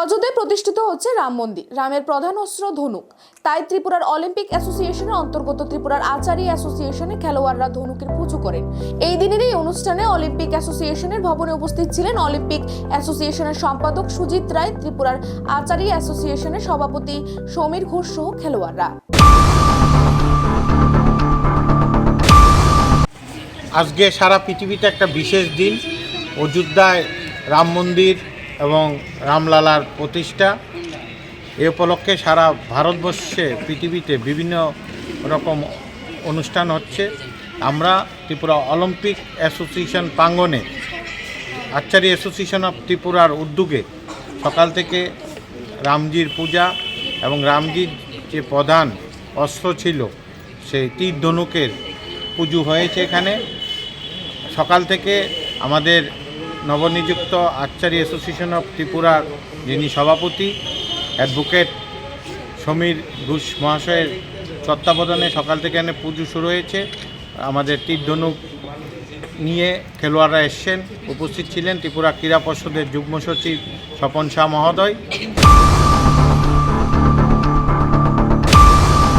অযোধ্যায় প্রতিষ্ঠিত হচ্ছে রাম মন্দির। রামের প্রধান অস্ত্র ধনুক। তাই ত্রিপুরার অলিম্পিক অ্যাসোসিয়েশনের অন্তর্গত ত্রিপুরার আচারী অ্যাসোসিয়েশনে খেলোয়াড়রা ধনুকের পুজো করেন। এই দিনের এই অনুষ্ঠানে অলিম্পিক অ্যাসোসিয়েশনের ভবনে উপস্থিত ছিলেন অলিম্পিক অ্যাসোসিয়েশনের সম্পাদক সুজিত রায়, ত্রিপুরার আচারী অ্যাসোসিয়েশনের সভাপতি সমীর ঘোষ সহ খেলোয়াড়রা। আজকে সারা পৃথিবীতে একটা বিশেষ দিন। অযোধ্যায় রাম মন্দির এবং রামলালার প্রতিষ্ঠা। এ উপলক্ষে সারা ভারতবর্ষে পৃথিবীতে বিভিন্ন রকম অনুষ্ঠান হচ্ছে। আমরা ত্রিপুরা অলিম্পিক অ্যাসোসিয়েশন প্রাঙ্গনে আর্চারি অ্যাসোসিয়েশন অফ ত্রিপুরার উদ্যোগে সকাল থেকে রামজির পূজা এবং রামজির যে প্রধান অস্ত্র ছিল, সেই তীর ধনুকের পুজো হয়েছে এখানে। সকাল থেকে আমাদের নবনিযুক্ত আর্চারি অ্যাসোসিয়েশন অফ ত্রিপুরার যিনি সভাপতি, অ্যাডভোকেট সমীর ঘোষ মহাশয়ের তত্ত্বাবধানে সকাল থেকে এখানে পুজো শুরু হয়েছে। আমাদের তীর্ধনুক নিয়ে খেলোয়াড়রা এসছেন, উপস্থিত ছিলেন। ত্রিপুরা ক্রীড়া পর্ষদের যুগ্ম সচিব স্বপন শাহ মহোদয়